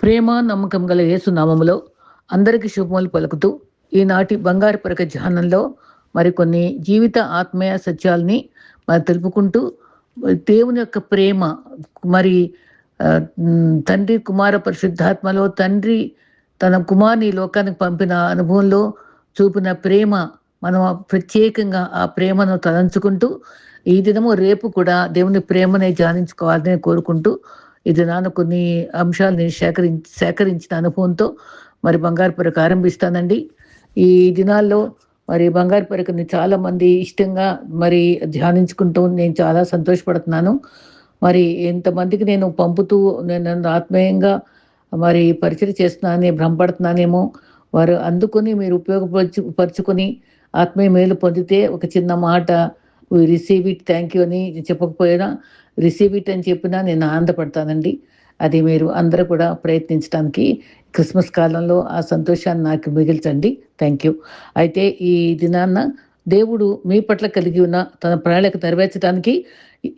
ప్రేమ నమ్మకం గల యేసు నామములో అందరికీ శుభములు పలుకుతూ ఈనాటి బంగారు పరక ధ్యానంలో మరికొన్ని జీవిత ఆత్మీయ సత్యాల్ని మరి తెలుపుకుంటూ దేవుని యొక్క ప్రేమ మరి తండ్రి కుమార పరిశుద్ధాత్మలో తండ్రి తన కుమార్ని లోకానికి పంపిన అనుభవంలో చూపిన ప్రేమ మనం ప్రత్యేకంగా ఆ ప్రేమను తలంచుకుంటూ ఈ దినము రేపు కూడా దేవుని ప్రేమనే ధ్యానించుకోవాలని కోరుకుంటూ ఈ దినాన కొన్ని అంశాలని సేకరించి సేకరించిన అనుభవంతో మరి బంగారు పరకు ఆరంభిస్తానండి. ఈ దినాల్లో మరి బంగారు పరకని చాలా మంది ఇష్టంగా మరి ధ్యానించుకుంటూ నేను చాలా సంతోషపడుతున్నాను. మరి ఎంతమందికి నేను పంపుతూ నేను నన్ను ఆత్మీయంగా మరి పరిచయం చేస్తున్నానని భ్రమపడుతున్నానేమో వారు అందుకొని మీరు ఉపయోగపరచు పరుచుకొని ఆత్మీయ మేలు పొందితే ఒక చిన్న మాట రిసీవ్ ఇట్ థ్యాంక్ యూ అని చెప్పకపోయినా రిసీవ్ ఇట్ అని చెప్పినా నేను ఆనందపడతానండి. అది మీరు అందరూ కూడా ప్రయత్నించడానికి క్రిస్మస్ కాలంలో ఆ సంతోషాన్ని నాకు మిగిల్చండి. థ్యాంక్ యూ అయితే ఈ దినాన్న దేవుడు మీ పట్ల కలిగి ఉన్న తన ప్రణాళిక నెరవేర్చడానికి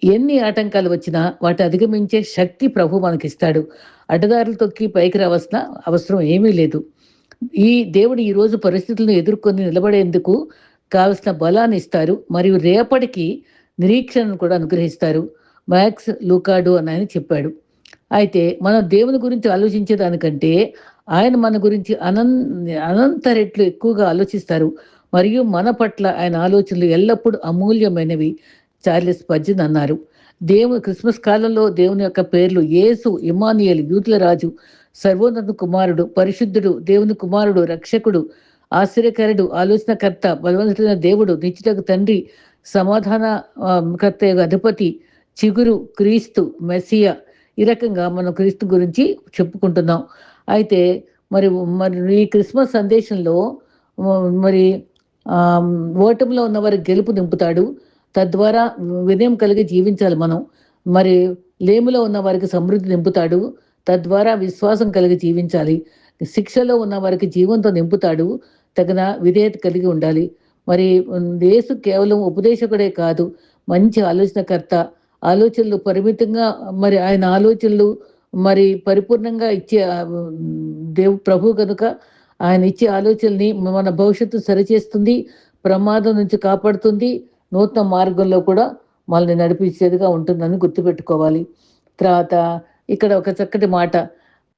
ఎన్ని ఆటంకాలు వచ్చినా వాటి అధిగమించే శక్తి ప్రభు మనకిస్తాడు. అడ్డదారులు తొక్కి పైకి రావాల్సిన అవసరం ఏమీ లేదు. ఈ దేవుడు ఈరోజు పరిస్థితులను ఎదుర్కొని నిలబడేందుకు కావలసిన బలాన్ని ఇస్తారు. మరియు రేపటికి నిరీక్షణను కూడా అనుగ్రహిస్తారు. మ్యాక్స్ లూకాడు అని ఆయన చెప్పాడు. అయితే మనం దేవుని గురించి ఆలోచించేదానికంటే ఆయన మన గురించి అనం అనంత రెట్లు ఎక్కువగా ఆలోచిస్తారు. మరియు మన పట్ల ఆయన ఆలోచనలు ఎల్లప్పుడూ అమూల్యమైనవి. చార్లెస్ పజ్జన్ అన్నారు. దేవుని క్రిస్మస్ కాలంలో దేవుని యొక్క పేర్లు యేసు ఇమానియల్ యూతుల రాజు సర్వోన్నత కుమారుడు పరిశుద్ధుడు దేవుని కుమారుడు రక్షకుడు ఆశ్చర్యకరుడు ఆలోచనకర్త బలవంతుడైన దేవుడు నిత్యులకు తండ్రి సమాధాన కర్త యొక్క అధిపతి చిగురు క్రీస్తు మెస్సియా ఈ రకంగా మనం క్రీస్తు గురించి చెప్పుకుంటున్నాం. అయితే మరి మరి ఈ క్రిస్మస్ సందేశంలో మరి ఆ, ఓటమిలో గెలుపు నింపుతాడు. తద్వారా వినయం కలిగి జీవించాలి మనం. మరి లేములో ఉన్న వారికి సమృద్ధి నింపుతాడు. తద్వారా విశ్వాసం కలిగి జీవించాలి. శిక్షలో ఉన్న వారికి జీవంతో నింపుతాడు. తగిన విధేయత కలిగి ఉండాలి. మరి యేసు కేవలం ఉపదేశకుడే కాదు మంచి ఆలోచనకర్త ఆలోచనలు పరిమితంగా మరి ఆయన ఆలోచనలు మరి పరిపూర్ణంగా ఇచ్చే దేవు ప్రభు కనుక ఆయన ఇచ్చే ఆలోచనల్ని మన భవిష్యత్తు సరిచేస్తుంది ప్రమాదం నుంచి కాపాడుతుంది నూతన మార్గంలో కూడా మనల్ని నడిపించేదిగా ఉంటుందని గుర్తుపెట్టుకోవాలి. తర్వాత ఇక్కడ ఒక చక్కటి మాట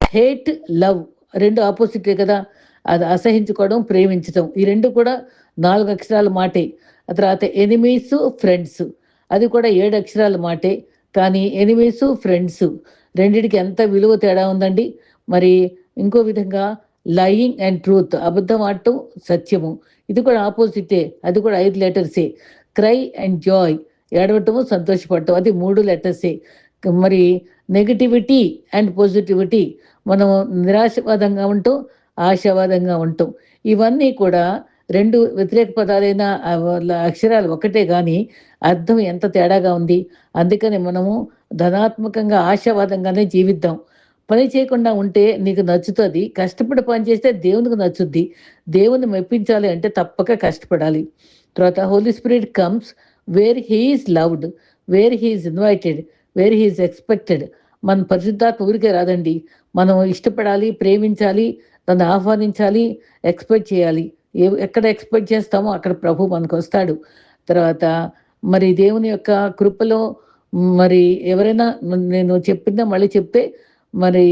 హేట్ లవ్ రెండు ఆపోజిటే కదా అది అసహించుకోవడం ప్రేమించడం ఈ రెండు కూడా నాలుగు అక్షరాల మాటే. తర్వాత ఎనిమీస్ ఫ్రెండ్స్. అది కూడా ఏడు అక్షరాల మాటే. కానీ ఎనిమీస్ ఫ్రెండ్స్ రెండిటికి ఎంత విలువ తేడా ఉందండి? మరి ఇంకో విధంగా లయింగ్ అండ్ ట్రూత్ అబద్ధం ఆడటం సత్యము. ఇది కూడా ఆపోజిటే. అది కూడా ఐదు లెటర్సే. క్రై అండ్ జాయ్ ఏడవటము సంతోషపడటం. అది మూడు లెటర్సే. మరి నెగటివిటీ అండ్ పాజిటివిటీ మనం నిరాశవాదంగా ఉంటాం ఆశావాదంగా ఉంటాం ఇవన్నీ కూడా రెండు వ్యతిరేక పదాలైన వాళ్ళ అక్షరాలు ఒకటే కానీ అర్థం ఎంత తేడాగా ఉంది. అందుకని మనము ధనాత్మకంగా ఆశావాదంగానే జీవిద్దాం. పని చేయకుండా ఉంటే నీకు నచ్చుతుంది. కష్టపడి పని చేస్తే దేవునికి నచ్చుద్ది. దేవుని మెప్పించాలి అంటే తప్పక కష్టపడాలి. తర్వాత holy spirit comes where he is loved where he is invited where he is expected మన పరిశుద్ధాత్మ ఊరికే రాదండి. మనం ఇష్టపడాలి ప్రేమించాలి దాన్ని ఆహ్వానించాలి ఎక్స్పెక్ట్ చేయాలి. ఏ ఎక్కడ ఎక్స్పెక్ట్ చేస్తామో అక్కడ ప్రభు మనకు వస్తాడు తర్వాత మరి దేవుని యొక్క కృపలో మరి ఎవరైనా నేను చెప్పిందా మళ్ళీ చెప్తే మరి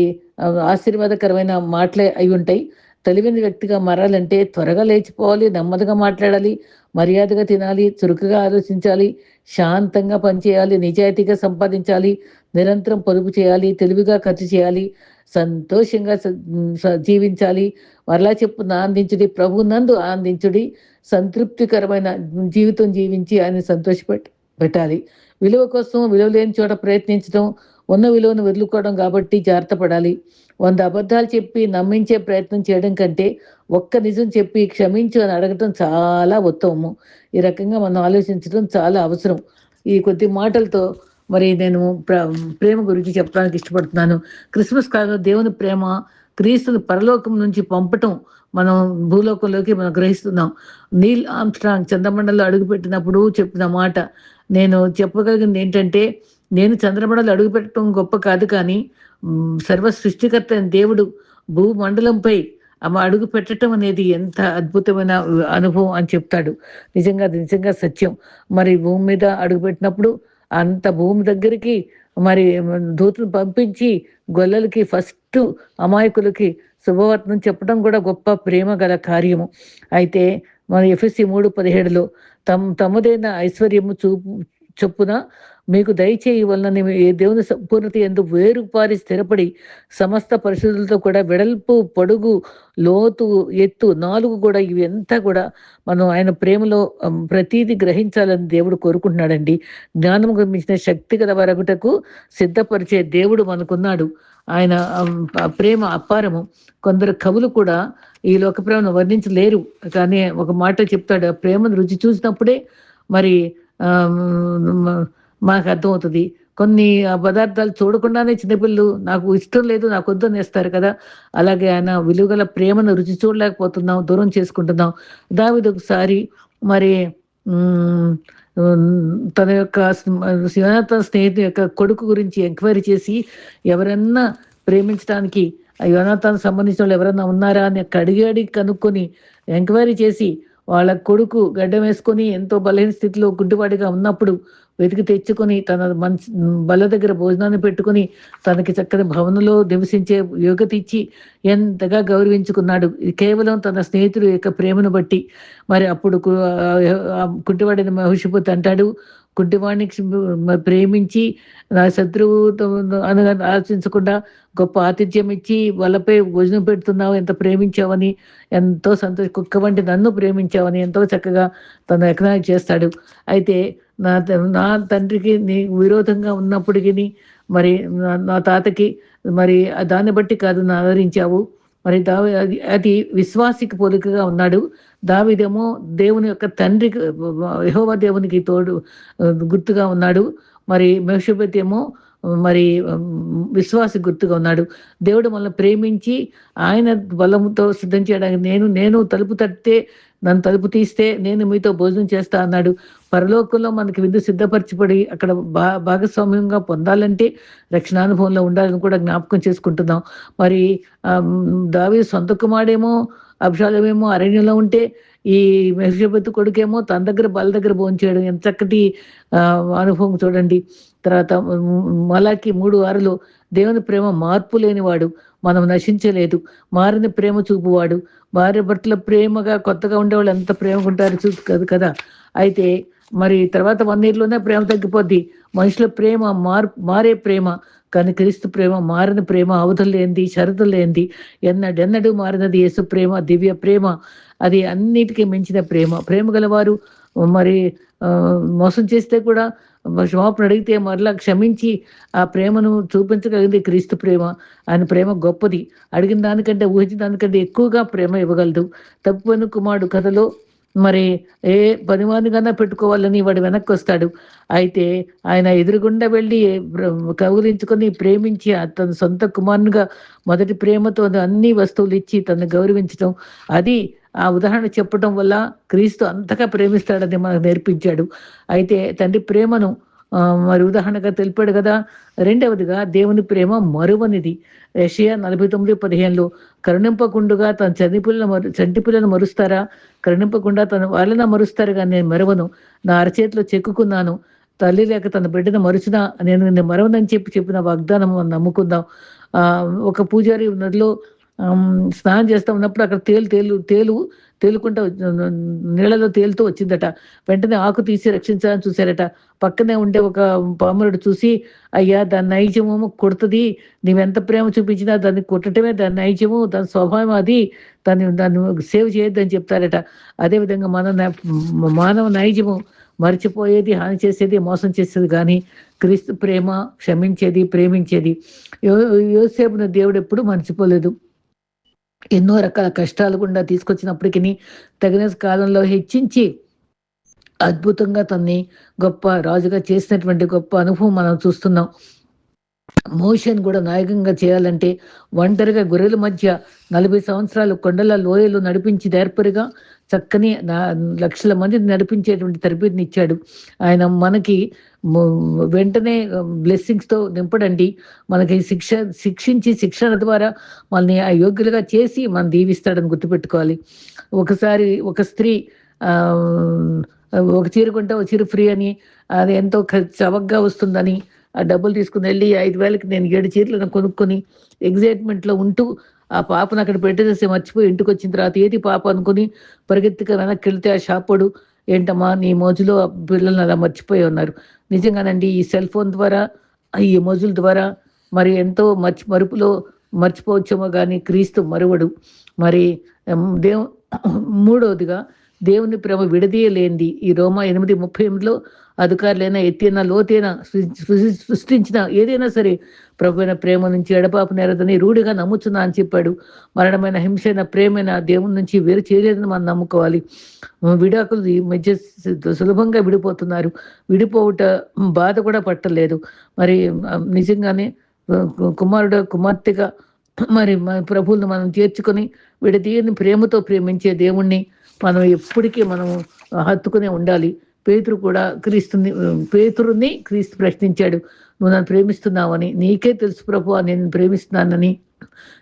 ఆశీర్వాదకరమైన మాటలే అయి ఉంటాయి. తెలివైన వ్యక్తిగా మారాలంటే త్వరగా లేచిపోవాలి నెమ్మదిగా మాట్లాడాలి మర్యాదగా తినాలి చురుకుగా ఆలోచించాలి శాంతంగా పనిచేయాలి నిజాయితీగా సంపాదించాలి నిరంతరం పొదుపు చేయాలి తెలివిగా ఖర్చు చేయాలి సంతోషంగా స- జీవించాలి మరలా చెప్పున ఆనందించుడి ప్రభు నందు ఆనందించుడి సంతృప్తికరమైన జీవితం జీవించి ఆయన సంతోషపెట్ పెట్టాలి. విలువ కోసం విలువ లేని చోట ప్రయత్నించడం ఉన్న విలువను వదులుకోవడం కాబట్టి జాగ్రత్త పడాలి వంద అబద్ధాలు చెప్పి నమ్మించే ప్రయత్నం చేయడం కంటే ఒక్క నిజం చెప్పి క్షమించు అని అడగటం చాలా ఉత్తమము. ఈ రకంగా మనం ఆలోచించడం చాలా అవసరం. ఈ కొద్ది మాటలతో మరి నేను ప్ర- ప్రేమ గురించి చెప్పడానికి ఇష్టపడుతున్నాను. క్రిస్మస్ కాలంలో దేవుని ప్రేమ క్రీస్తుని పరలోకం నుంచి పంపటం మనం భూలోకంలోకి మనం గ్రహిస్తున్నాం. నీల్ ఆమ్స్ట్రాంగ్ చంద్రమండలో అడుగుపెట్టినప్పుడు చెప్పిన మాట నేను చెప్పగలిగింది ఏంటంటే నేను చంద్రమండలు అడుగుపెట్టడం గొప్ప కాదు కానీ సర్వ సృష్టికర్త దేవుడు భూమండలంపై ఆమె అడుగు పెట్టడం అనేది ఎంత అద్భుతమైన అనుభవం అని చెప్తాడు. నిజంగా అది నిజంగా సత్యం. మరి భూమి మీద అడుగు పెట్టినప్పుడు అంత భూమి దగ్గరికి మరి దూతను పంపించి గొల్లలకి ఫస్ట్ అమాయకులకి శుభవర్తనం చెప్పడం కూడా గొప్ప ప్రేమ గల కార్యము. అయితే మన ఎఫ్ఎస్సి మూడు పదిహేడులో తమ తమదైన ఐశ్వర్యము చూపు చొప్పున మీకు దయచేయి వలన ఏ దేవుని సంపూర్ణత ఎందు వేరుపారి స్థిరపడి సమస్త పరిస్థితులతో కూడా వెడల్పు పొడుగు లోతు ఎత్తు నాలుగు కూడా ఇవి అంతా కూడా మనం ఆయన ప్రేమలో ప్రతీది గ్రహించాలని దేవుడు కోరుకుంటున్నాడండి. జ్ఞానం మించిన శక్తి గల వరగుటకు సిద్ధపరిచే దేవుడు మనకున్నాడు. ఆయన ప్రేమ అపారము. కొందరు కవులు కూడా ఈ లోక ప్రేమను వర్ణించలేరు. కానీ ఒక మాట చెప్తాడు ప్రేమను రుచి చూసినప్పుడే మరి మాకు అర్థమవుతుంది. కొన్ని పదార్థాలు చూడకుండానే చిన్నపిల్లలు నాకు ఇష్టం లేదు నాకు వద్దు అనేస్తారు కదా. అలాగే ఆయన విలువగల ప్రేమను రుచి చూడలేకపోతున్నాం దూరం చేసుకుంటున్నాం. దావిది ఒకసారి మరి తన యొక్క శివనాథ స్నేహితు యొక్క కొడుకు గురించి ఎంక్వైరీ చేసి ఎవరన్నా ప్రేమించడానికి యోనాథానికి సంబంధించిన వాళ్ళు ఎవరన్నా ఉన్నారా అని అడిగి అడిగి కనుక్కొని ఎంక్వైరీ చేసి వాళ్ళ కొడుకు గడ్డం వేసుకొని ఎంతో బలహీన స్థితిలో గుడ్డివాడిగా ఉన్నప్పుడు వెతికి తెచ్చుకొని తన మంచి బల దగ్గర భోజనాన్ని పెట్టుకుని తనకి చక్కని భవనంలో నివసించే యోగత ఇచ్చి ఎంతగా గౌరవించుకున్నాడు. కేవలం తన స్నేహితుడు యొక్క ప్రేమను బట్టి. మరి అప్పుడు కుంటివాడిని మహిషిపోతే అంటాడు గుడ్డివాణ్ణి ప్రేమించి నా శత్రువుతో అనగా ఆలోచించకుండా గొప్ప ఆతిథ్యం ఇచ్చి వాళ్ళపై భోజనం పెడుతున్నావు ఎంత ప్రేమించావని ఎంతో సంతోష కుక్క వంటి నన్ను ప్రేమించావని ఎంతో చక్కగా తను ఎకనామిక్ చేస్తాడు. అయితే నా నా తండ్రికి నీ విరోధంగా ఉన్నప్పటికీ మరి నా తాతకి మరి దాన్ని బట్టి కాదు నా ఆదరించావు. మరి దావి అది అది విశ్వాసికి పోలికగా ఉన్నాడు. దావిదేమో దేవుని యొక్క తండ్రికి యహోవా దేవునికి తోడు గుర్తుగా ఉన్నాడు. మరి మెషపతి ఏమో మరి విశ్వాస గుర్తుగా ఉన్నాడు. దేవుడు మనల్ని ప్రేమించి ఆయన బలముతో సిద్ధం చేయడానికి నేను నేను తలుపు తట్టితే నన్ను తలుపు తీస్తే నేను మీతో భోజనం చేస్తా అన్నాడు. పరలోకంలో మనకి విందు సిద్ధపరచబడి అక్కడ భా భాగస్వామ్యంగా పొందాలంటే రక్షణానుభవంలో ఉండాలని కూడా జ్ఞాపకం చేసుకుంటున్నాం. మరి దావి సొంత కుమారుడేమో అభిషాలమేమో అరణ్యంలో ఉంటే ఈ మెహబత్ కొడుకేమో తన దగ్గర బల దగ్గర భోంచేయడం ఎంత చక్కటి అనుభవం చూడండి. తర్వాత మలాకి మూడు వారులు దేవుని ప్రేమ మార్పు లేనివాడు. మనం నశించలేదు. మారిన ప్రేమ చూపువాడు. భార్య భర్తల ప్రేమగా కొత్తగా ఉండేవాళ్ళు ఎంత ప్రేమగా ఉంటారు చూసు కదా కదా. అయితే మరి తర్వాత వన్ ఇయర్లోనే ప్రేమ తగ్గిపోద్ది. మనుషుల ప్రేమ మార్ మారే ప్రేమ. కానీ క్రీస్తు ప్రేమ మారిన ప్రేమ అవధులు లేనిది షరతులు లేనిది ఎన్నడెన్నడూ మారినది యేసు ప్రేమ దివ్య ప్రేమ. అది అన్నిటికీ మించిన ప్రేమ. ప్రేమ గలవారు మరి మోసం చేస్తే కూడా క్షమాపణ అడిగితే మరలా క్షమించి ఆ ప్రేమను చూపించగలిగింది క్రీస్తు ప్రేమ. ఆయన ప్రేమ గొప్పది. అడిగిన దానికంటే ఊహించిన దానికంటే ఎక్కువగా ప్రేమ ఇవ్వగలదు. తప్పు కుమారుడు కథలో మరి ఏ పనివానిగానే పెట్టుకోవాలని వాడు వెనక్కి వస్తాడు అయితే ఆయన ఎదురుగుండా వెళ్ళి కౌగులించుకొని ప్రేమించి తన సొంత కుమారునిగా మొదటి ప్రేమతో అన్ని వస్తువులు ఇచ్చి తను గౌరవించడం అది ఆ ఉదాహరణ చెప్పడం వల్ల క్రీస్తు అంతగా ప్రేమిస్తాడని మనకు నేర్పించాడు. అయితే తండ్రి ప్రేమను మరి ఉదాహరణగా తెలిపాడు కదా రెండవదిగా దేవుని ప్రేమ మరువనిది. రష్యా నలభై తొమ్మిది పదిహేనులో కరుణింపకుండుగా తన చంటి పిల్లలు మరు చంటి పిల్లలను మరుస్తారా? కరుణింపకుండా తన వాళ్ళన మరుస్తారు కానీ నేను మరవను. నా అరచేతిలో చెక్కుకున్నాను. తల్లి లేక తన బిడ్డను మరుచినా? నేను నిన్ను మరవనని చెప్పి చెప్పిన వాగ్దానం నమ్ముకుందాం. ఒక పూజారి నదిలో స్నానం చేస్తా ఉన్నప్పుడు అక్కడ తేలు తేలు తేలు తేలుకుంటా నీళ్ళలో తేలుతూ వచ్చిందట. వెంటనే ఆకు తీసి రక్షించాలని చూశారట. పక్కనే ఉండే ఒక పామురుడు చూసి అయ్యా దాని నైజము కొడుతుంది. నీవెంత ప్రేమ చూపించినా దాన్ని కొట్టడమే దాని నైజము దాని స్వభావం అది. దాన్ని దాన్ని సేవ్ చేయొద్దని చెప్తారట. అదేవిధంగా మన మానవ నైజము మర్చిపోయేది హాని చేసేది మోసం చేసేది కానీ క్రీస్తు ప్రేమ క్షమించేది ప్రేమించేది. యోసేపున దేవుడు ఎప్పుడు మర్చిపోలేదు. ఎన్నో రకాల కష్టాలు గుండా తీసుకొచ్చినప్పటికీ తగిన కాలంలో హెచ్చించి అద్భుతంగా తన్ని గొప్ప రాజుగా చేసినటువంటి గొప్ప అనుభవం మనం చూస్తున్నాం. మోషన్ కూడా నాయకంగా చేయాలంటే ఒంటరిగా గొర్రెల మధ్య నలభై సంవత్సరాలు కొండల లోయలు నడిపించి నేర్పరిగా చక్కని లక్షల మందిని నడిపించేటువంటి తరబితిని ఇచ్చాడు. ఆయన మనకి వెంటనే బ్లెస్సింగ్స్తో నింపడండి. మనకి శిక్ష శిక్షించి శిక్షణ ద్వారా మనల్ని యోగ్యులుగా చేసి మనం దీవిస్తాడని గుర్తుపెట్టుకోవాలి. ఒకసారి ఒక స్త్రీ ఒక చీర కొంటే ఒక చీర ఫ్రీ అని అది ఎంతో చవకగా వస్తుందని ఆ డబ్బులు తీసుకుని వెళ్ళి ఐదు వేలకి నేను ఏడు చీరలను కొనుక్కొని ఎగ్జైట్మెంట్లో ఉంటూ ఆ పాపను అక్కడ పెట్టేసేసి మర్చిపోయి ఇంటికి వచ్చిన తర్వాత ఏది పాప అనుకుని పరిగెత్తుక వెనక్కి వెళ్తే ఆ షాపుడు ఏంటమ్మా నీ మోజులో పిల్లల్ని అలా మర్చిపోయి ఉన్నారు. నిజంగానండి ఈ సెల్ ఫోన్ ద్వారా ఈ మోజుల ద్వారా మరి ఎంతో మర్చి మరుపులో మర్చిపోవచ్చేమో కానీ క్రీస్తు మరువడు. మరి దేవు మూడవదిగా దేవుని ప్రేమ విడదీయలేంది ఈ రోమా ఎనిమిది ముప్పై ఎనిమిదిలో అధికారులైనా ఎత్తైనా లోతైనా సృష్టించిన ఏదైనా సరే ప్రభుత్వ ప్రేమ నుంచి ఎడపాపు నేరదని రూఢిగా నమ్ముచున్నా అని చెప్పాడు. మరణమైన హింసైన ప్రేమైన దేవుని నుంచి వేరు చేయలేదని మనం నమ్ముకోవాలి. విడాకులు మధ్య సులభంగా విడిపోతున్నారు. విడిపోవుట బాధ కూడా పట్టలేదు. మరి నిజంగానే కుమారుడు కుమార్తెగా మరి ప్రభువులను మనం చేర్చుకొని విడదీయని ప్రేమతో ప్రేమించే దేవుణ్ణి మనం ఎప్పటికీ మనం హత్తుకునే ఉండాలి. పేతురు కూడా క్రీస్తుని పేతురుని క్రీస్తు ప్రశ్నించాడు. నువ్వు నన్ను ప్రేమిస్తున్నావని నీకే తెలుసు ప్రభు నేను ప్రేమిస్తున్నానని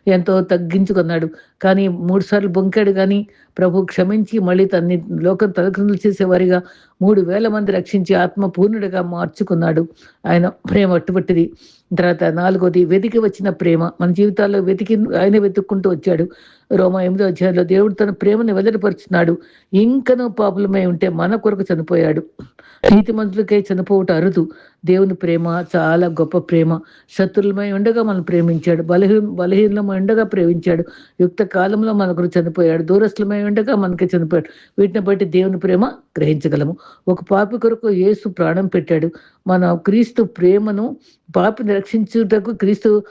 ఎంతో తగ్గించుకున్నాడు. కానీ మూడుసార్లు బొంకాడు కానీ ప్రభు క్షమించి మళ్ళీ తన్ని లోకం తలక్రిందులు చేసేవారిగా మూడు వేల మంది రక్షించి ఆత్మ పూర్ణుడిగా మార్చుకున్నాడు. ఆయన ప్రేమ అట్టుబట్టిది. తర్వాత నాలుగోది వెతికి వచ్చిన ప్రేమ. మన జీవితాల్లో వెతికి ఆయన వెతుక్కుంటూ వచ్చాడు. రోమ ఎనిమిదో అధ్యాయంలో దేవుడు తన ప్రేమను వెదడిపరుచున్నాడు ఇంకనూ పాపులమై ఉంటే మన కొరకు చనిపోయాడు. నీతి నీతిమంతులకై చనిపోవట అరుదు. దేవుని ప్రేమ చాలా గొప్ప ప్రేమ. శత్రులమై ఉండగా మనం ప్రేమించాడు. బలహీన బలహీనమై ఉండగా ప్రేమించాడు. యుక్త కాలంలో మన చనిపోయాడు. దూరస్థులమై ఉండగా మనకి చనిపోయాడు. వీటిని బట్టి దేవుని ప్రేమ గ్రహించగలము. ఒక పాపి కొరకు యేసు ప్రాణం పెట్టాడు. మన క్రీస్తు ప్రేమను పాపిని రక్షించుటకు క్రీస్తు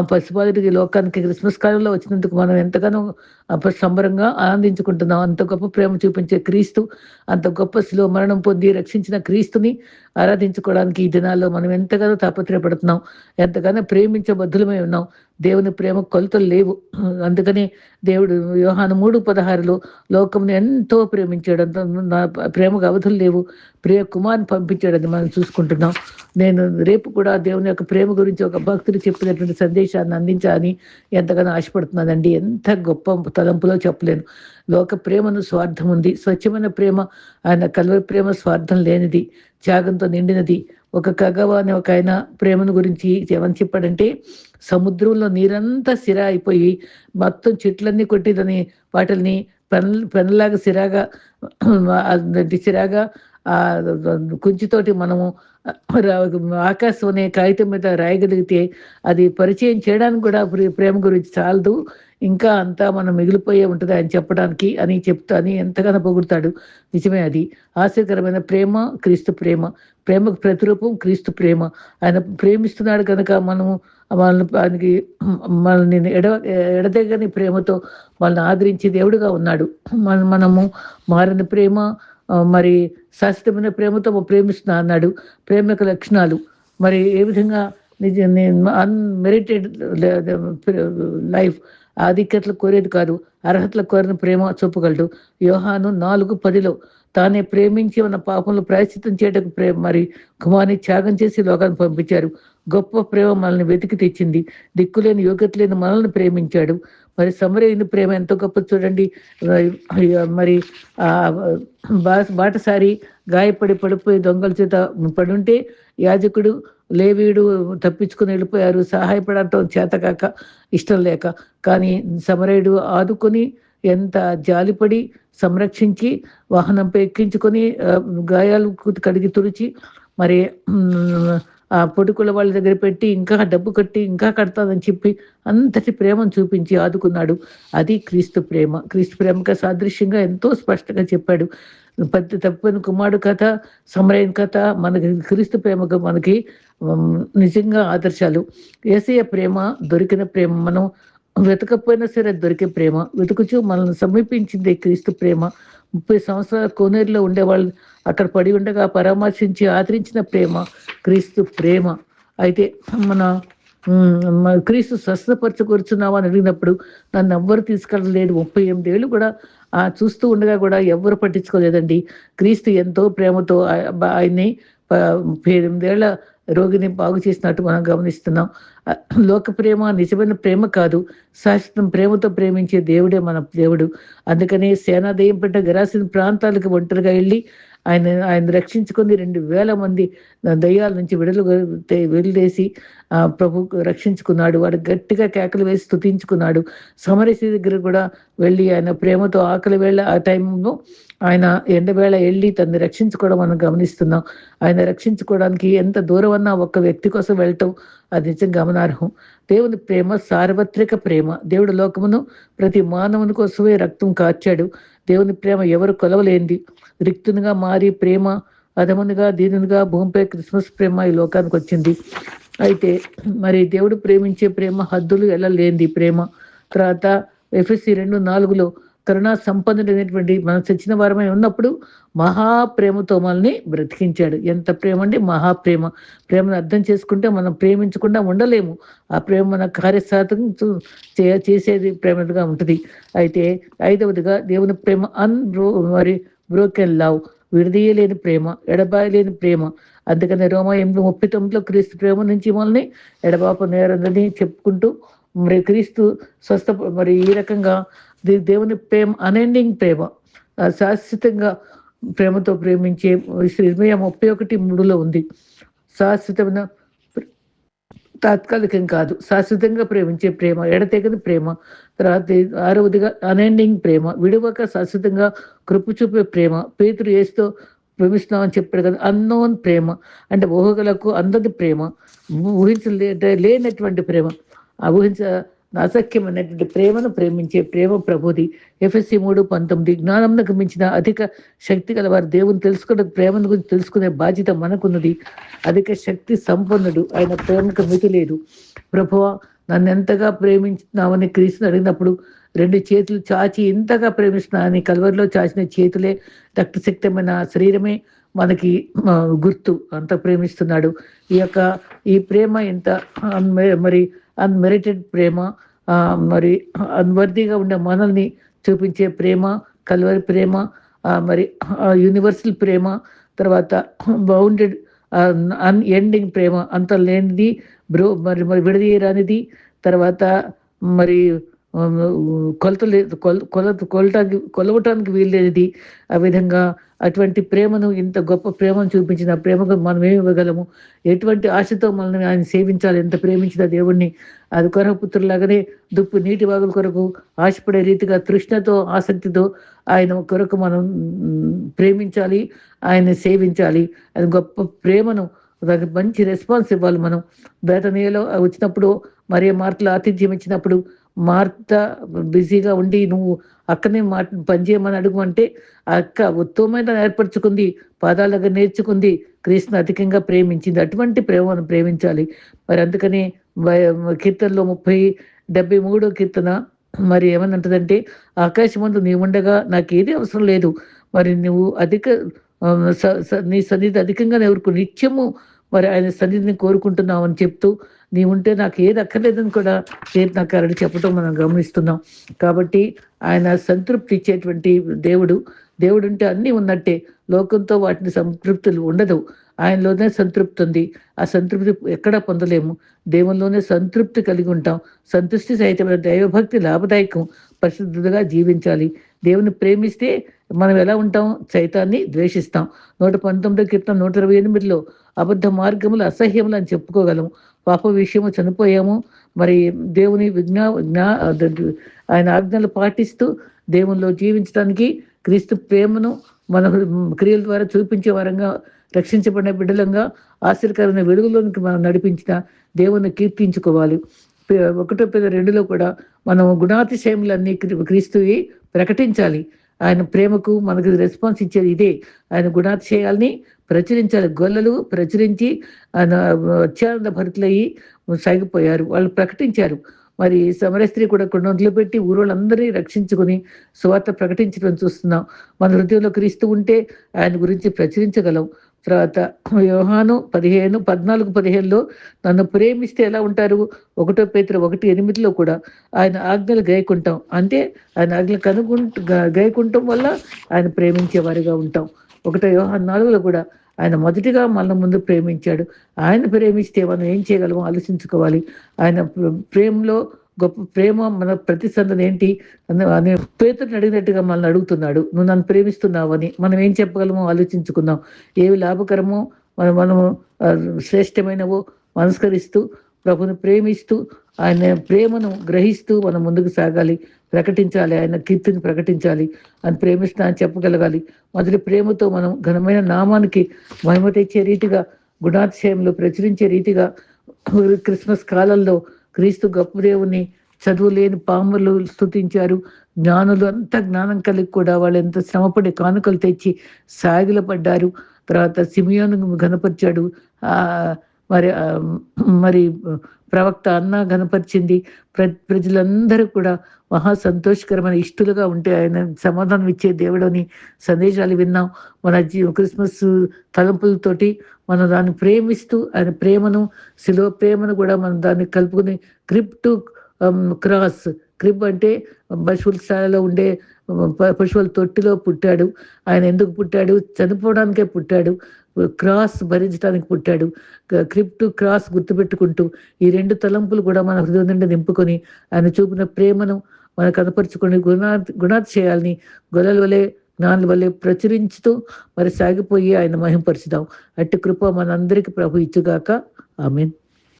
పసిపాదుడికి లోకానికి క్రిస్మస్ కాలంలో వచ్చినందుకు మనం ఎంతగానో సంబరంగా ఆనందించుకుంటున్నాం. అంత గొప్ప ప్రేమ చూపించే క్రీస్తు అంత గొప్ప శిలో మరణం పొంది రక్షించిన క్రీస్తుని ఆరాధించుకోవడానికి ఈ దినాల్లో మనం ఎంతగానో తాపత్రయపడుతున్నాం. ఎంతగానో ప్రేమించబద్ధులమై ఉన్నాం. దేవుని ప్రేమ కొలతలు లేవు. అందుకని దేవుడు వ్యూహాను మూడు పదహారులో లోకంను ఎంతో ప్రేమించాడు. అంత నా ప్రేమకు అవధులు లేవు. ప్రియ కుమార్ని పంపించాడు అది మనం చూసుకుంటున్నాం. నేను రేపు కూడా దేవుని యొక్క ప్రేమ గురించి ఒక భక్తుడు చెప్పినటువంటి సందేశాన్ని అందించాలని ఎంతగానో ఆశపడుతున్నానండి. ఎంత గొప్ప తలంపులో చెప్పలేను. లోక ప్రేమను స్వార్థం ఉంది. స్వచ్ఛమైన ప్రేమ ఆయన కలువ ప్రేమ స్వార్థం లేనిది త్యాగంతో నిండినది. ఒక కగవ అనే ఒక ఆయన ప్రేమను గురించి ఏమని చెప్పాడంటే సముద్రంలో నీరంతా సిర అయిపోయి మొత్తం చెట్లన్నీ కొట్టిదని వాటిని పెన్ పెన్లాగా సిరాగా సిరాగా కుంచితోటి మనము ఆకాశం అనే కాగితం మీద రాయగలిగితే అది పరిచయం చేయడానికి కూడా ప్రేమ గురించి చాలదు. ఇంకా అంతా మనం మిగిలిపోయే ఉంటుంది ఆయన చెప్పడానికి అని చెప్తా అని ఎంతగానో పొగుడతాడు. నిజమే అది. ఆశ్చర్యకరమైన ప్రేమ క్రీస్తు ప్రేమ. ప్రేమకు ప్రతిరూపం క్రీస్తు ప్రేమ. ఆయన ప్రేమిస్తున్నాడు కనుక మనము వాళ్ళని ఆయనకి మనల్ని ఎడ ఎడదగని ప్రేమతో వాళ్ళని ఆదరించి దేవుడుగా ఉన్నాడు. మన మనము మారిన ప్రేమ మరి శాశ్వతమైన ప్రేమతో ప్రేమిస్తున్నా అన్నాడు. ప్రేమ లక్షణాలు. మరి ఏ విధంగా నిజ అన్మెరిటెడ్ లైఫ్ ఆధిక్యతలు కోరేది కాదు అర్హతలు కోరిన ప్రేమ చూపగలడు. యోహాను నాలుగు పదిలో తానే ప్రేమించి ఉన్న పాపంలో ప్రాయశ్చితం చేయటకు ప్రేమ మరి కుమార్ని త్యాగం చేసి లోకాన్ని పంపించారు. గొప్ప ప్రేమ మనల్ని వెతికి తెచ్చింది. దిక్కులేని యోగ్యత లేని మనల్ని ప్రేమించాడు. మరి సమరయుని ప్రేమ ఎంతో గొప్ప చూడండి. మరి బాటసారి గాయపడి పడిపోయి దొంగల చేత పడుంటే యాజకుడు లేవీడు తప్పించుకుని వెళ్ళిపోయారు. సహాయపడటం చేతకాక ఇష్టం లేక. కానీ సమరయుడు ఆదుకొని ఎంత జాలిపడి సంరక్షించి వాహనంపై ఎక్కించుకొని గాయాలు కడిగి తుడిచి మరి పొడుకుల వాళ్ళ దగ్గర పెట్టి ఇంకా డబ్బు కట్టి ఇంకా కడతాదని చెప్పి అంతటి ప్రేమను చూపించి ఆదుకున్నాడు. అది క్రీస్తు ప్రేమ. క్రీస్తు ప్రేమకు సాదృశ్యంగా ఎంతో స్పష్టంగా చెప్పాడు. పెద్ద తప్పని కుమారుడు కథ సమరైన కథ మనకి క్రీస్తు ప్రేమకు మనకి నిజంగా ఆదర్శాలు. ఏసయ్య ప్రేమ దొరికిన ప్రేమ మనం వెతకపోయినా సరే దొరికే ప్రేమ. వెతుకుచు మనల్ని సమీపించింది క్రీస్తు ప్రేమ. ముప్పై సంవత్సరాల కోనేరులో ఉండేవాళ్ళు. అక్కడ పడి ఉండగా పరామర్శించి ఆదరించిన ప్రేమ క్రీస్తు ప్రేమ. అయితే మన క్రీస్తు స్వస్థపరచకూర్చున్నావా అని అడిగినప్పుడు నన్ను ఎవ్వరు తీసుకెళ్ళలేదు ముప్పై ఎనిమిది ఏళ్ళు కూడా ఆ చూస్తూ ఉండగా కూడా ఎవ్వరు పట్టించుకోలేదండి. క్రీస్తు ఎంతో ప్రేమతో ఆయన్ని ప- ఎనిమిదేళ్ళ రోగిని బాగు చేసినట్టు మనం గమనిస్తున్నాం. లోక ప్రేమ నిజమైన ప్రేమ కాదు. శాశ్వతం ప్రేమతో ప్రేమించే దేవుడే మన దేవుడు. అందుకనే సేనా దయ్యం పెట్ట గరాసిన ప్రాంతాలకు ఒంటరిగా వెళ్ళి ఆయన ఆయన రక్షించుకుని రెండు వేల మంది దయ్యాల నుంచి విడుదల వెళ్ళేసి ఆ ప్రభు రక్షించుకున్నాడు. వాడు గట్టిగా కేకలు వేసి స్తుతించుకున్నాడు. సమరసి దగ్గర కూడా వెళ్ళి ఆయన ప్రేమతో ఆకలి వేళ ఆ టైంలో ఆయన ఎండవేళ వెళ్ళి తన్ని రక్షించుకోవడం మనం గమనిస్తున్నాం. ఆయన రక్షించుకోవడానికి ఎంత దూరం అన్నా ఒక్క వ్యక్తి కోసం వెళ్ళటం అది నిజం గమనార్హం. దేవుని ప్రేమ సార్వత్రిక ప్రేమ. దేవుడు లోకమును ప్రతి మానవుని కోసమే రక్తం కార్చాడు. దేవుని ప్రేమ ఎవరు కొలవలేంది? రిక్తునిగా మారి ప్రేమ అధమునిగా దీనునిగా భూమిపై క్రిస్మస్ ప్రేమ ఈ లోకానికి వచ్చింది. అయితే మరి దేవుడు ప్రేమించే ప్రేమ హద్దులు ఎలా లేనిది ప్రేమ? తర్వాత ఎఫ్ఎస్సి రెండు నాలుగులో కరుణా సంపన్నుడైనటువంటి మనం చచ్చిన వారమై ఉన్నప్పుడు మహా ప్రేమతో మనల్ని బ్రతికించాడు. ఎంత ప్రేమ అండి మహాప్రేమ. ప్రేమను అర్థం చేసుకుంటే మనం ప్రేమించకుండా ఉండలేము. ఆ ప్రేమ మన కార్యశాతం చే చేసేది ప్రేమగా ఉంటుంది. అయితే ఐదవదిగా దేవుని ప్రేమ అన్ బ్రో మరి బ్రోకెన్ లవ్ విడదీయలేని ప్రేమ ఎడబాయలేని ప్రేమ. అందుకనే రోమా ఎనిమిది ముప్పై తొమ్మిదిలో క్రీస్తు ప్రేమ నుంచి మనల్ని ఎడబాప నేరదని చెప్పుకుంటూ మరి క్రీస్తు స్వస్థ మరి ఈ రకంగా దేవుని ప్రేమ అనెండింగ్ ప్రేమ శాశ్వతంగా ప్రేమతో ప్రేమించే ఇరవై ముప్పై ఒకటి మూడులో ఉంది. శాశ్వతమైన తాత్కాలికం కాదు. శాశ్వతంగా ప్రేమించే ప్రేమ ఎడతెగని ప్రేమ తర్వాత ఆరవదిగా అనెండింగ్ ప్రేమ విడువక శాశ్వతంగా కృప చూపే ప్రేమ పేతురు ఏస్తో ప్రేమిస్తున్నామని చెప్పాడు కదా అన్నోన్ ప్రేమ అంటే ఊహగలకు అందది ప్రేమ ఊహించలే లేనటువంటి ప్రేమ. ఊహించ అసఖ్యమైనటువంటి ప్రేమను ప్రేమించే ప్రేమ ప్రభుది. ఎఫ్ఎస్సి మూడు పంతొమ్మిది జ్ఞానంకు మించిన అధిక శక్తి గల వారు దేవుని తెలుసుకునే ప్రేమను గురించి తెలుసుకునే బాధ్యత మనకున్నది. అధిక శక్తి సంపన్నుడు ఆయన ప్రేమకు మితి లేదు. ప్రభువా నన్ను ఎంతగా ప్రేమించినావని క్రీస్తుని అడిగినప్పుడు రెండు చేతులు చాచి ఇంతగా ప్రేమిస్తున్నా అని కలవరిలో చాచిన చేతులే రక్తశక్తమైన శరీరమే మనకి గుర్తు. అంత ప్రేమిస్తున్నాడు. ఈ యొక్క ఈ ప్రేమ ఎంత మరి అన్మెరిటెడ్ ప్రేమ మరి అన్వర్దిగా ఉండే మనల్ని చూపించే ప్రేమ కలువరి ప్రేమ మరి యూనివర్సల్ ప్రేమ తర్వాత బౌండెడ్ అన్ ఎండింగ్ ప్రేమ అంత లేనిది బ్రో మరి మరి విడదీయరానిది తర్వాత మరి కొలత లేదు కొల కొలత కొలటానికి కొలవటానికి వీల్లేనిది. ఆ విధంగా అటువంటి ప్రేమను ఇంత గొప్ప ప్రేమను చూపించిన ప్రేమకు మనం ఏమి ఇవ్వగలము? ఎటువంటి ఆశతో మనల్ని ఆయన సేవించాలి? ఎంత ప్రేమించిన దేవుణ్ణి? అది కొరపుత్రులాగానే దుప్పు నీటి వాగుల కొరకు ఆశపడే రీతిగా తృష్ణతో ఆసక్తితో ఆయన కొరకు మనం ప్రేమించాలి ఆయన సేవించాలి. అది గొప్ప ప్రేమను దానికి మంచి రెస్పాన్స్ ఇవ్వాలి మనం. బేతనీయలో వచ్చినప్పుడు మరియు మార్తలు ఆతిథ్యం ఇచ్చినప్పుడు మార్త బిజీగా ఉండి నువ్వు అక్కనే మా పని చేయమని అడుగుమంటే ఆ అక్క ఉత్తమమైన ఏర్పరచుకుంది పాదాల దగ్గర నేర్చుకుంది కృష్ణ అధికంగా ప్రేమించింది. అటువంటి ప్రేమను ప్రేమించాలి. మరి అందుకని కీర్తనలో ముప్పై డెబ్బై మూడో కీర్తన మరి ఏమనంటదంటే ఆకాశమందు నీవుండగా ఉండగా నాకు ఏది అవసరం లేదు. మరి నువ్వు అధిక స- స- నీ సన్నిధి అధికంగా ఎవరుకు నిత్యము మరి ఆయన సన్నిధిని కోరుకుంటున్నామని చెప్తూ నీ ఉంటే నాకు ఏది అక్కర్లేదని కూడా చేతనకారని చెప్పడం మనం గమనిస్తున్నాం. కాబట్టి ఆయన సంతృప్తి ఇచ్చేటువంటి దేవుడు దేవుడు ఉంటే అన్నీ ఉన్నట్టే లోకంతో వాటిని సంతృప్తులు ఉండదు. ఆయనలోనే సంతృప్తి ఉంది. ఆ సంతృప్తి ఎక్కడా పొందలేము. దేవునిలోనే సంతృప్తి కలిగి ఉంటాం. సంతృష్టి సహితమైన దైవభక్తి లాభదాయకం పరిశుద్ధులుగా జీవించాలి. దేవుని ప్రేమిస్తే మనం ఎలా ఉంటాం? చైతాన్ని ద్వేషిస్తాం. నూట పంతొమ్మిదో కీర్తన నూట ఇరవై ఎనిమిదిలో అబద్ధ మార్గములు అసహ్యములు అని చెప్పుకోగలము. పాప విషయము చనిపోయాము. మరి దేవుని విజ్ఞా జ్ఞా ఆయన ఆజ్ఞలు పాటిస్తూ దేవునిలో జీవించడానికి క్రీస్తు ప్రేమను మన క్రియల ద్వారా చూపించే వారంగా రక్షించబడిన బిడ్డలంగా ఆశ్చర్యకరమైన వెలుగులోనికి మనం నడిపించిన దేవుని కీర్తించుకోవాలి. ఒకటో పేద రెండులో కూడా మనం గుణాతిశయములన్నీ క్రీస్తువి ప్రకటించాలి. ఆయన ప్రేమకు మనకు రెస్పాన్స్ ఇచ్చేది ఇదే. ఆయన గుణాతిశయాల్ని ప్రచురించాలి. గొల్లలు ప్రచురించి ఆయన అత్యానంద భరితులయ్యి సాగిపోయారు. వాళ్ళు ప్రకటించారు. మరి సమరస్త్రీ కూడా కొన్ని వదిలిపెట్టి ఊరోళ్ళందరినీ రక్షించుకుని సువార్త ప్రకటించడం చూస్తున్నాం. మన హృదయంలో క్రీస్తు ఉంటే ఆయన గురించి ప్రచురించగలం. తర్వాత యోహాను పదిహేను పద్నాలుగు పదిహేనులో నన్ను ప్రేమిస్తే ఎలా ఉంటారు? ఒకటో పేతురు ఒకటి ఎనిమిదిలో కూడా ఆయన ఆజ్ఞలు గైకుంటాం అంటే ఆయన ఆజ్ఞలు కనుగొంట గైకుంటం వల్ల ఆయన ప్రేమించేవారిగా ఉంటాం. ఒకటో యోహాన్ నాలుగులో కూడా ఆయన మొదటిగా మన ముందు ప్రేమించాడు. ఆయన ప్రేమిస్తే మనం ఏం చేయగలమో ఆలోచించుకోవాలి. ఆయన ప్రేమలో గొప్ప ప్రేమ మన ప్రతిస్పందన ఏంటి? అని పేతుని అడిగినట్టుగా మనల్ని అడుగుతున్నాడు. నువ్వు నన్ను ప్రేమిస్తున్నావని మనం ఏం చెప్పగలమో ఆలోచించుకుందాం. ఏవి లాభకరమో మనం మనము శ్రేష్టమైనవో మనస్కరిస్తూ ప్రభుని ప్రేమిస్తూ ఆయన ప్రేమను గ్రహిస్తూ మనం ముందుకు సాగాలి. ప్రకటించాలి. ఆయన కీర్తిని ప్రకటించాలి. అని ప్రేమిస్తున్నా అని చెప్పగలగాలి. మొదటి ప్రేమతో మనం ఘనమైన నామానికి మహిమ తెచ్చే రీతిగా గుణాతిశయంలో ప్రచురించే రీతిగా క్రిస్మస్ కాలంలో క్రీస్తు గొప్పదేవుని చదువులేని చదువు లేని పాములు స్థుతించారు జ్ఞానులు అంత జ్ఞానం కలిగి కూడా వాళ్ళు ఎంత శ్రమపడి కానుకలు తెచ్చి సాగిల పడ్డారు. తర్వాత సిమియోను ఘనపరిచాడు. ఆ మరి మరి ప్రవక్త అన్న ఘనపరిచింది. ప్ర ప్రజలందరూ కూడా మహా సంతోషకరమైన ఇష్టలుగా ఉంటే ఆయన సమాధానం ఇచ్చే దేవుడని సందేశాలు విన్నాం. మన జీ క్రిస్మస్ తలంపులతోటి మనం దాన్ని ప్రేమిస్తూ ఆయన ప్రేమను శిలో ప్రేమను కూడా మనం దాన్ని కలుపుకుని క్రిప్ టు క్రాస్. క్రిప్ అంటే పశువుల స్థాయిలో ఉండే పశువుల తొట్టిలో పుట్టాడు. ఆయన ఎందుకు పుట్టాడు? చనిపోవడానికే పుట్టాడు. క్రాస్ భరించడానికి పుట్టాడు. క్రిప్ టు క్రాస్ గుర్తుపెట్టుకుంటూ ఈ రెండు తలంపులు కూడా మన హృదయం నుండి నింపుకొని ఆయన చూపిన ప్రేమను మనం కనపరుచుకొని గుణా గుణాతిశయాల్ని గొలల వలె జ్ఞానుల వలె ప్రచురించుతూ మరి సాగిపోయి ఆయన మహింపరుచుదాం. అట్టి కృప మనందరికీ ప్రభు ఇచ్చుగాక. ఆమెన్.